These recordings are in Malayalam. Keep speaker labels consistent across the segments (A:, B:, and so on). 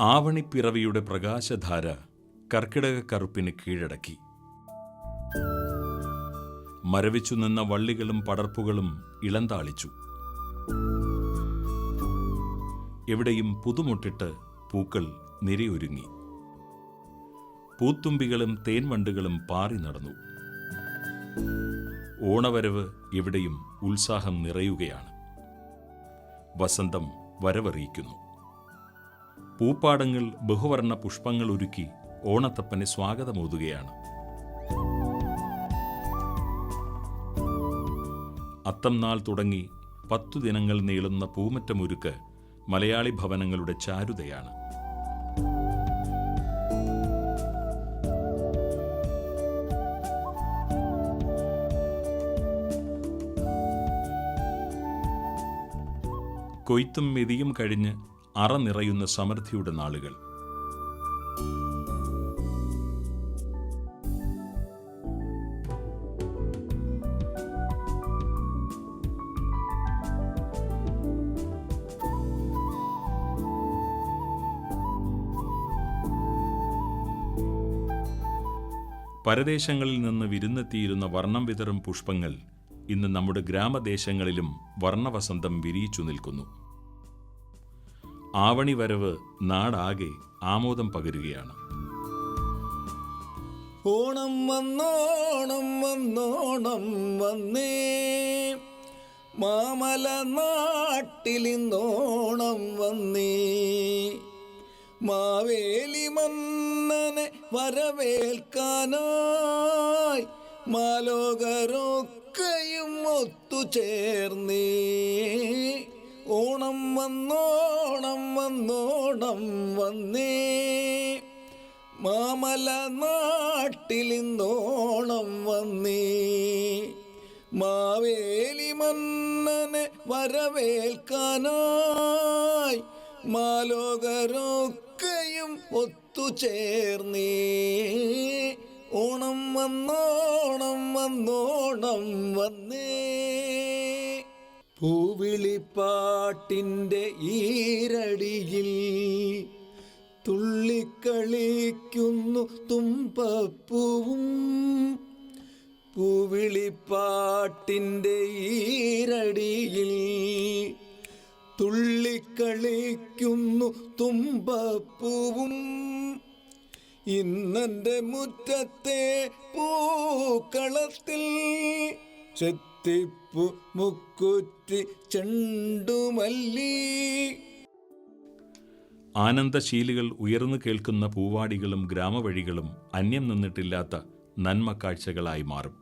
A: ആവണിപ്പിറവിയുടെ പ്രകാശധാര കർക്കിടക കറുപ്പിന് കീഴടക്കി. മരവിച്ചു നിന്ന വള്ളികളും പടർപ്പുകളും ഇളന്താളിച്ചു. എവിടെയും പുതുമുട്ടിട്ട് പൂക്കൾ നിരയൊരുങ്ങി. പൂത്തുമ്പികളും തേൻവണ്ടുകളും പാറി നടന്നു. ഓണവരവ് എവിടെയും ഉത്സാഹം നിറയുകയാണ്. വസന്തം വരവറിയിക്കുന്നു. പൂപ്പാടങ്ങൾ ബഹുവർണ പുഷ്പങ്ങൾ ഒരുക്കി ഓണത്തപ്പനെ സ്വാഗതമോതുകയാണ്. അത്തം നാൾ തുടങ്ങി പത്തു ദിനങ്ങൾ നീളുന്ന പൂമറ്റമൊരുക്ക് മലയാളി ഭവനങ്ങളുടെ ചാരുതയാണ്. കൊയ്ത്തും മെതിയും കഴിഞ്ഞ് അറ നിറയുന്ന സമൃദ്ധിയുടെ നാളുകൾ. പരദേശങ്ങളിൽ നിന്ന് വിരുന്നെത്തിയിരുന്ന വർണം വിതറും പുഷ്പങ്ങൾ ഇന്ന് നമ്മുടെ ഗ്രാമദേശങ്ങളിലും വർണവസന്തം വിരിയിച്ചു നിൽക്കുന്നു. ആവണി വരവ് നാടാകെ ആമോദം പകരുകയാണ്.
B: ഓണം വന്നോണം വന്നോണം വന്നേ. മാമല നാട്ടിലിന്നോണം വന്നേ. മാവേലി മന്നനെ വരവേൽക്കാനായി മാലോകരൊക്കെയും ഒത്തുചേർന്നേ. ഓണം വന്നോണം വന്നോണം വന്നേ. മാമല നാട്ടിൽ നാട്ടിലിന്നോണം വന്നേ. മാവേലി മന്നനെ വരവേൽക്കാനായി മാലോകരൊക്കെയും ഒത്തുചേർന്നേ ഓണം വന്നോണം വന്നോണം വന്നേ. പൂവിളിപ്പാട്ടിന്റെ ഈരടിയിൽ തുള്ളിക്കളിക്കുന്നു തുമ്പപ്പൂവും. പൂവിളിപ്പാട്ടിന്റെ ഈരടിയിൽ തുള്ളിക്കളിക്കുന്നു തുമ്പപ്പൂവും. ഇന്നെന്റെ മുറ്റത്തെ പൂക്കളത്തിൽ ചെത്തിപ്പു മുക്കുറ്റി ചെണ്ടുമല്ലി.
A: ആനന്ദശീലുകൾ ഉയർന്നു കേൾക്കുന്ന പൂവാടികളും ഗ്രാമവഴികളും അന്യം നിന്നിട്ടില്ലാത്ത നന്മ കാഴ്ചകളായി മാറും.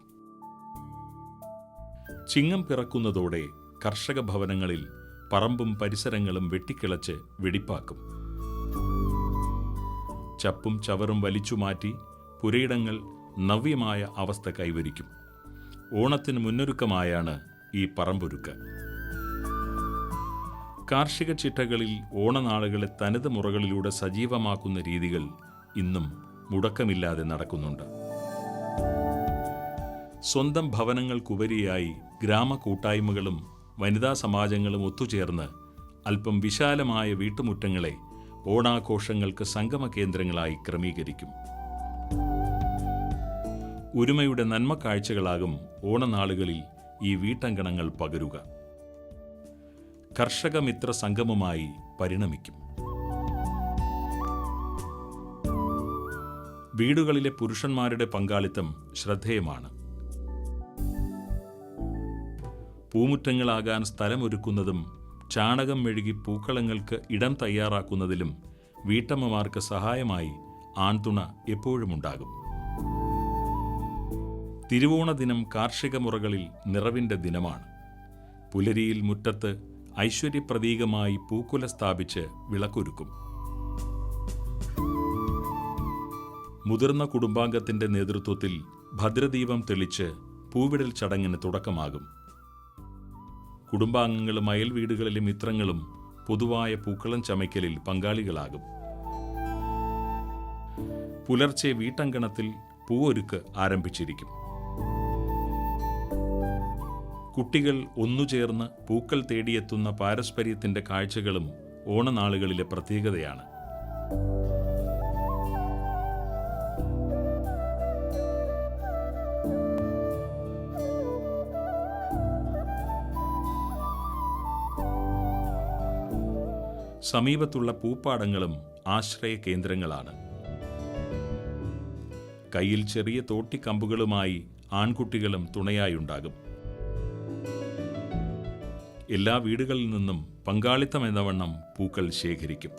A: ചിങ്ങം പിറക്കുന്നതോടെ കർഷക ഭവനങ്ങളിൽ പറമ്പും പരിസരങ്ങളും വെട്ടിക്കിളച്ച് വെടിപ്പാക്കും. ചപ്പും ചവറും വലിച്ചുമാറ്റി പുരയിടങ്ങൾ നവ്യമായ അവസ്ഥ കൈവരിക്കും. ഓണത്തിന് മുന്നൊരുക്കമായാണ് ഈ പറമ്പൊരുക്ക്. കാർഷിക ചിട്ടകളിൽ ഓണനാളുകളെ തനത് മുറകളിലൂടെ സജീവമാക്കുന്ന രീതികൾ ഇന്നും മുടക്കമില്ലാതെ നടക്കുന്നുണ്ട്. സ്വന്തം ഭവനങ്ങൾക്കുപരിയായി ഗ്രാമ കൂട്ടായ്മകളും വനിതാ സമാജങ്ങളും ഒത്തുചേർന്ന് അല്പം വിശാലമായ വീട്ടുമുറ്റങ്ങളെ ഓണാഘോഷങ്ങൾക്ക് സംഗമ കേന്ദ്രങ്ങളായി ക്രമീകരിക്കും. ഒരുമയുടെ നന്മ കാഴ്ചകളാകും ഓണനാളുകളിൽ ഈ വീട്ടങ്കണങ്ങൾ പകരുക. കർഷക മിത്ര സംഗമമായി പരിണമിക്കും. വീടുകളിലെ പുരുഷന്മാരുടെ പങ്കാളിത്തം ശ്രദ്ധേയമാണ്. പൂമുറ്റങ്ങളാകാൻ സ്ഥലമൊരുക്കുന്നതും ചാണകം മെഴുകി പൂക്കളങ്ങൾക്ക് ഇടം തയ്യാറാക്കുന്നതിലും വീട്ടമ്മമാർക്ക് സഹായമായി ആൺതുണ എപ്പോഴുമുണ്ടാകും. തിരുവോണ ദിനം കാർഷിക മുറകളിൽ നിറവിന്റെ ദിനമാണ്. പുലരിയിൽ മുറ്റത്ത് ഐശ്വര്യപ്രതീകമായി പൂക്കുല സ്ഥാപിച്ച് വിളക്കൊരുക്കും. മുതിർന്ന കുടുംബാംഗത്തിന്റെ നേതൃത്വത്തിൽ ഭദ്രദീപം തെളിച്ച് പൂവിടൽ ചടങ്ങിന് തുടക്കമാകും. കുടുംബാംഗങ്ങളും അയൽ വീടുകളിലെ മിത്രങ്ങളും പൊതുവായ പൂക്കളം ചമയ്ക്കലിൽ പങ്കാളികളാകും. പുലർച്ചെ വീട്ടങ്കണത്തിൽ പൂവൊരുക്ക് ആരംഭിച്ചിരിക്കും. കുട്ടികൾ ഒന്നുചേർന്ന് പൂക്കൾ തേടിയെത്തുന്ന പാരസ്പര്യത്തിന്റെ കാഴ്ചകളും ഓണനാളുകളിലെ പ്രത്യേകതയാണ്. സമീപത്തുള്ള പൂപ്പാടങ്ങളും ആശ്രയ കേന്ദ്രങ്ങളാണ്. കയ്യിൽ ചെറിയ തോട്ടിക്കമ്പുകളുമായി ആൺകുട്ടികളും തുണയായുണ്ടാകും. എല്ലാ വീടുകളിൽ നിന്നും പങ്കാളിത്തം എന്ന വണ്ണം പൂക്കൾ ശേഖരിക്കും.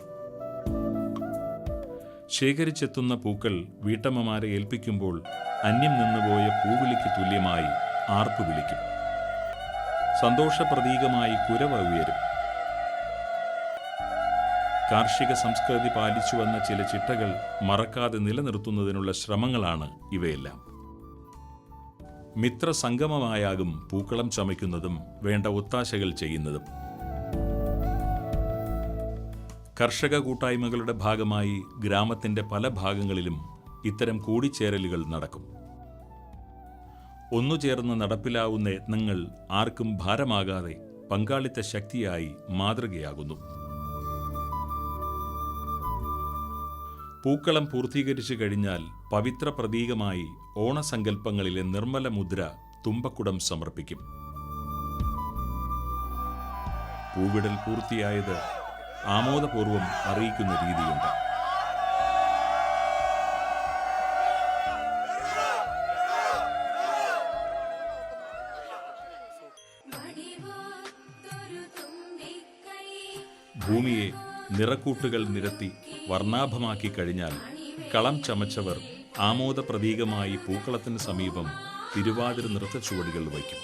A: ശേഖരിച്ചെത്തുന്ന പൂക്കൾ വീട്ടമ്മമാരെ ഏൽപ്പിക്കുമ്പോൾ അന്യം നിന്നുപോയ പൂവിളിക്ക് തുല്യമായി ആർപ്പ് വിളിക്കും. സന്തോഷപ്രതീകമായി കുരവ ഉയരും. കാർഷിക സംസ്കൃതി പാലിച്ചു വന്ന ചില ചിട്ടകൾ മറക്കാതെ നിലനിർത്തുന്നതിനുള്ള ശ്രമങ്ങളാണ് ഇവയെല്ലാം. മിത്രസംഗമമായാകും പൂക്കളം ചമയ്ക്കുന്നതും വേണ്ട ഒത്താശകൾ ചെയ്യുന്നതും. കർഷക കൂട്ടായ്മകളുടെ ഭാഗമായി ഗ്രാമത്തിന്റെ പല ഭാഗങ്ങളിലും ഇത്തരം കൂടിച്ചേരലുകൾ നടക്കും. ഒന്നുചേർന്ന് നടപ്പിലാവുന്ന യത്നങ്ങൾ ആർക്കും ഭാരമാകാതെ പങ്കാളിത്ത ശക്തിയായി മാതൃകയാകുന്നു. പൂക്കളം പൂർത്തീകരിച്ചു കഴിഞ്ഞാൽ പവിത്ര പ്രതീകമായി ഓണസങ്കല്പങ്ങളിലെ നിർമ്മല മുദ്ര തുമ്പക്കുടം സമർപ്പിക്കും. പൂവിടൽ പൂർത്തിയായത് ആമോദപൂർവം അറിയിക്കുന്ന രീതിയുണ്ട്. നിറക്കൂട്ടുകൾ നിരത്തി വർണാഭമാക്കി കഴിഞ്ഞാൽ കളം ചമച്ചവർ ആമോദ പ്രതീകമായി പൂക്കളത്തിന് സമീപം തിരുവാതിര നൃത്തച്ചുവടുകൾ വയ്ക്കും.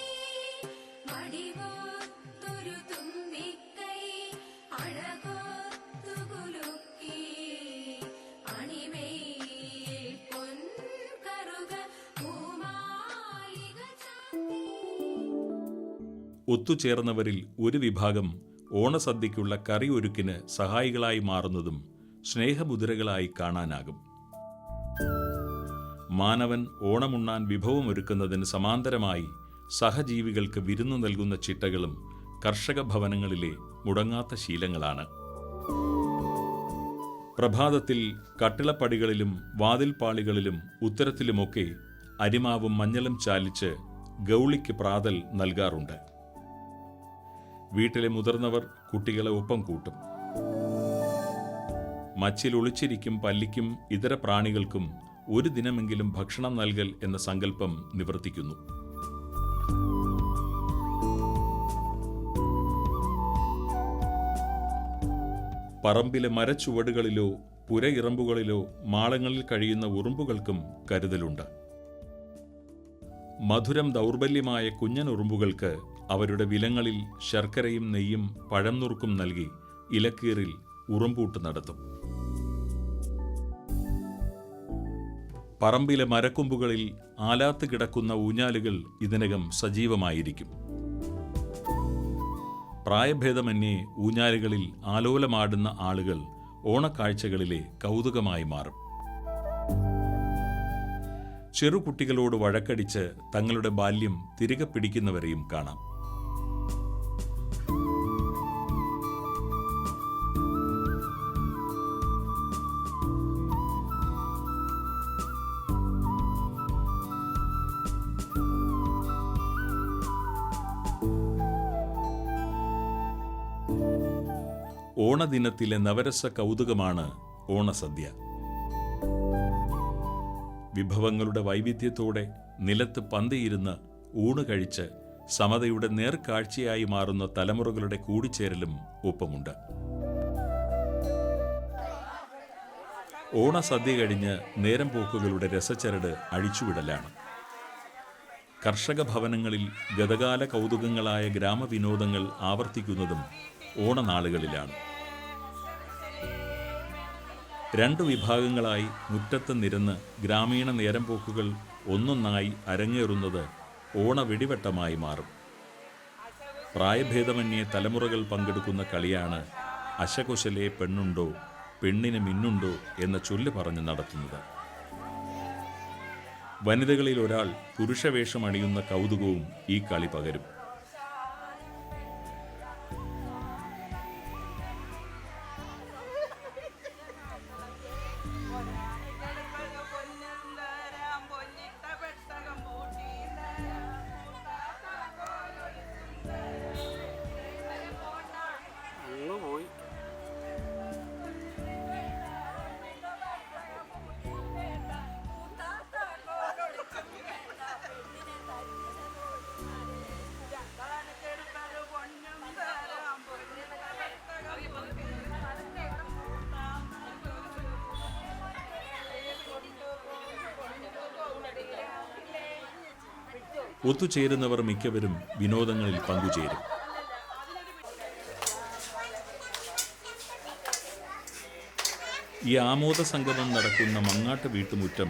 A: ഒത്തുചേർന്നവരിൽ ഒരു വിഭാഗം ഓണസദ്യയ്ക്കുള്ള കറി ഒരുക്കിന് സഹായികളായി മാറുന്നതും സ്നേഹമുദ്രകളായി കാണാനാകും. മാനവൻ ഓണമുണ്ണാൻ വിഭവം വിഭവമൊരുക്കുന്നതിന് സമാന്തരമായി സഹജീവികൾക്ക് വിരുന്നു നൽകുന്ന ചിട്ടകളും കർഷക ഭവനങ്ങളിലെ മുടങ്ങാത്ത ശീലങ്ങളാണ്. പ്രഭാതത്തിൽ കട്ടിളപ്പടികളിലും വാതിൽപ്പാളികളിലും ഉത്തരത്തിലുമൊക്കെ അരിമാവും മഞ്ഞളും ചാലിച്ച് ഗൗളിക്ക് പ്രാതൽ നൽകാറുണ്ട്. വീട്ടിലെ മുതിർന്നവർ കുട്ടികളെ ഒപ്പം കൂട്ടും. മച്ചിൽ ഒളിച്ചിരിക്കും പല്ലിക്കും ഇതര പ്രാണികൾക്കും ഒരു ദിനമെങ്കിലും ഭക്ഷണം നൽകൽ എന്ന സങ്കല്പം നിവർത്തിക്കുന്നു. പറമ്പിലെ മരച്ചുവടുകളിലോ പുരയിറമ്പുകളിലോ മാളങ്ങളിൽ കഴിയുന്ന ഉറുമ്പുകൾക്കും കരുതലുണ്ട്. മധുരം ദൗർബല്യമായ കുഞ്ഞൻ ഉറുമ്പുകൾക്ക് അവരുടെ വിലങ്ങളിൽ ശർക്കരയും നെയ്യും പഴം നുറുക്കും നൽകി ഇലക്കീറിൽ ഉറുമ്പൂട്ട് നടത്തും. പറമ്പിലെ മരക്കൊമ്പുകളിൽ ആലാത്ത് കിടക്കുന്ന ഊഞ്ഞാലുകൾ ഇതിനകം സജീവമായിരിക്കും. പ്രായഭേദമന്യേ ഊഞ്ഞാലുകളിൽ ആലോലമാടുന്ന ആളുകൾ ഓണക്കാഴ്ചകളിലെ കൗതുകമായി മാറും. ചെറുകുട്ടികളോട് വഴക്കടിച്ച് തങ്ങളുടെ ബാല്യം തിരികെ പിടിക്കുന്നവരെയും കാണാം. ഓണദിനത്തിലെ നവരസ കൗതുകമാണ് ഓണസദ്യ. വിഭവങ്ങളുടെ വൈവിധ്യത്തോടെ നിലത്ത് പന്തിയിരുന്ന് ഊണ് കഴിച്ച് സമതയുടെ നേർക്കാഴ്ചയായി മാറുന്ന തലമുറകളുടെ കൂടിച്ചേരലും ഒപ്പമുണ്ട്. ഓണസദ്യ കഴിഞ്ഞ് നേരം പോക്കുകളുടെ രസച്ചരട് അഴിച്ചുവിടലാണ്. കർഷക ഭവനങ്ങളിൽ ഗതകാല കൗതുകങ്ങളായ ഗ്രാമവിനോദങ്ങൾ ആവർത്തിക്കുന്നതും ഓണനാളുകളിലാണ്. രണ്ടു വിഭാഗങ്ങളായി മുറ്റത്ത് നിരന്ന് ഗ്രാമീണ നേരം പോക്കുകൾ ഒന്നൊന്നായി അരങ്ങേറുന്നത് ഓണ വെടിവെട്ടമായി മാറും. പ്രായഭേദമന്യേ തലമുറകൾ പങ്കെടുക്കുന്ന കളിയാണ് അശകുശലെ പെണ്ണുണ്ടോ പെണ്ണിന് മിന്നുണ്ടോ എന്ന ചൊല്ല് പറഞ്ഞ് നടത്തുന്നത്. വനിതകളിൽ ഒരാൾ പുരുഷവേഷം അണിയുന്ന കൗതുകവും ഈ കളി പകരും. ഒത്തുചേരുന്നവർ മിക്കവരും വിനോദങ്ങളിൽ പങ്കുചേരും. ഈ ആമോദ സംഗമം നടക്കുന്ന മങ്ങാട്ട് വീട്ടുമുറ്റം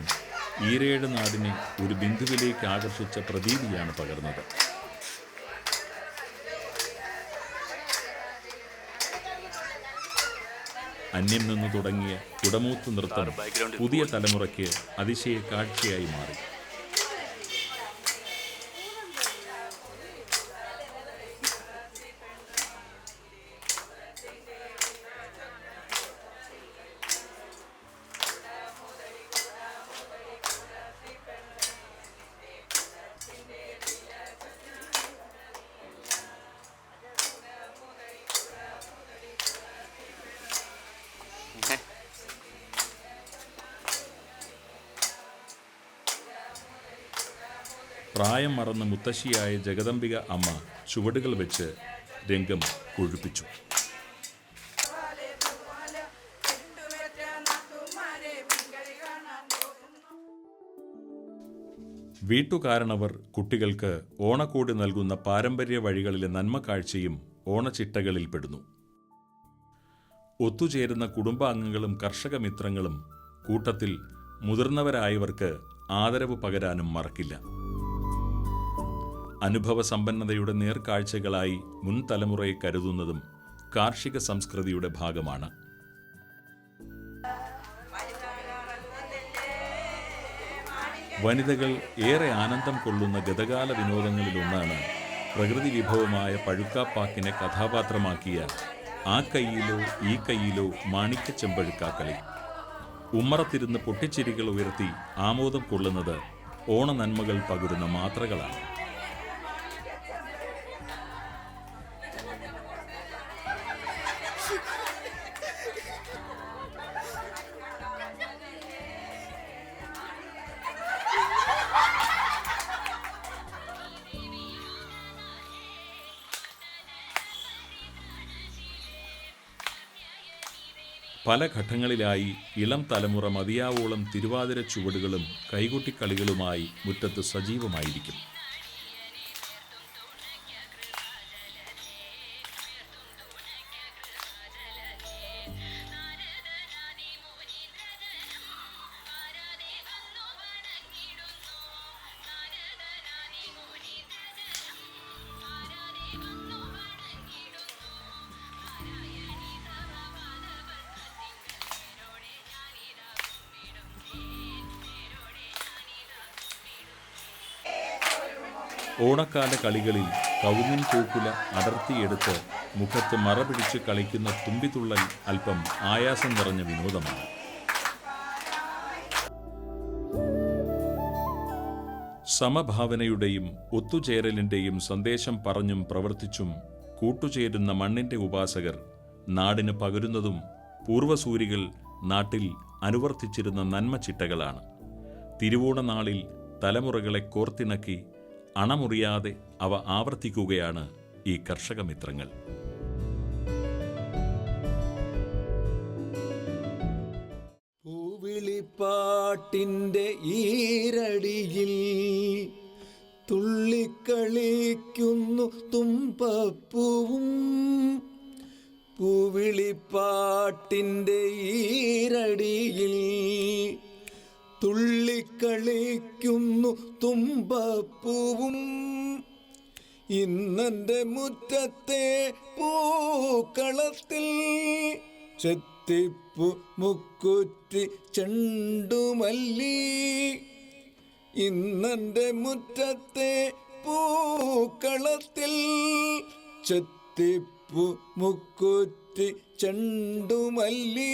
A: ഈരേഴ് നാടിനെ ഒരു ബിന്ദുവിലേക്ക് ആകർഷിച്ച പ്രതീതിയാണ് പകർന്നത്. അന്യം നിന്ന് തുടങ്ങിയ കുടമൂത്ത് നൃത്തം പുതിയ തലമുറയ്ക്ക് അതിശയ കാഴ്ചയായി മാറി. പ്രായം മറന്ന മുത്തശ്ശിയായ ജഗദംബിക അമ്മ ചുവടുകൾ വെച്ച് രംഗം കൊഴുപ്പിച്ചു. വീട്ടുകാരണവർ കുട്ടികൾക്ക് ഓണക്കോടി നൽകുന്ന പാരമ്പര്യ വഴികളിലെ നന്മ കാഴ്ചയും ഓണച്ചിട്ടകളിൽ പെടുന്നു. ഒത്തുചേരുന്ന കുടുംബാംഗങ്ങളും കർഷക മിത്രങ്ങളും കൂട്ടത്തിൽ മുതിർന്നവരായവർക്ക് ആദരവ് പകരാനും മറക്കില്ല. അനുഭവ സമ്പന്നതയുടെ നേർക്കാഴ്ചകളായി മുൻ തലമുറയെ കരുതുന്നതും കാർഷിക സംസ്കൃതിയുടെ ഭാഗമാണ്. വനിതകൾ ഏറെ ആനന്ദം കൊള്ളുന്ന ഗതകാല വിനോദങ്ങളിലൊന്നാണ് പ്രകൃതി വിഭവമായ പഴുക്കാപ്പാക്കിനെ കഥാപാത്രമാക്കിയ ആ കൈയിലോ ഈ കൈയിലോ മാണിക്യ ചെമ്പഴുക്കാക്കളി ഉമ്മറത്തിരുന്ന് പൊട്ടിച്ചിരികൾ ഉയർത്തി ആമോദം കൊള്ളുന്നത് ഓണ നന്മകൾ പകരുന്ന മാത്രകളാണ് പല ഘട്ടങ്ങളിലായി ഇളം തലമുറ മതിയാവോളം തിരുവാതിര ചുവടുകളും കൈകൊട്ടിക്കളികളുമായി മുറ്റത്ത് സജീവമായിരിക്കും. ഓണക്കാല കളികളിൽ കൗമിൻ പൂക്കുല അടർത്തിയെടുത്ത് മുഖത്ത് മറപിടിച്ച് കളിക്കുന്ന തുമ്പിതുള്ളൽ അല്പം ആയാസം നിറഞ്ഞ വിനോദമാണ്. സമഭാവനയുടെയും ഒത്തുചേരലിന്റെയും സന്ദേശം പറഞ്ഞും പ്രവർത്തിച്ചും കൂട്ടുചേരുന്ന മണ്ണിന്റെ ഉപാസകർ നാടിന് പകരുന്നതും പൂർവസൂരികൾ നാട്ടിൽ അനുവർത്തിച്ചിരുന്ന നന്മ ചിട്ടകളാണ് തിരുവോണനാളിൽ തലമുറകളെ കോർത്തിണക്കി അണമുറിയാതെ അവ ആവർത്തിക്കുകയാണ് ഈ കർഷക മിത്രങ്ങൾ
B: പൂവിളിപ്പാട്ടിന്റെ ഈരടിയിൽ തുള്ളിക്കളിക്കുന്നു തുമ്പപ്പൂവും. പൂവിളിപ്പാട്ടിന്റെ ഈരടിയിൽ തുള്ളിക്കളിക്കുന്നു തുമ്പപ്പൂവും. ഇന്നെന്റെ മുറ്റത്തെ പൂക്കളത്തിൽ ചെത്തിപ്പു മുക്കുറ്റി ചെണ്ടുമല്ലി. ഇന്നെന്റെ മുറ്റത്തെ പൂക്കളത്തിൽ ചെത്തിപ്പു മുക്കുറ്റി ചെണ്ടുമല്ലി.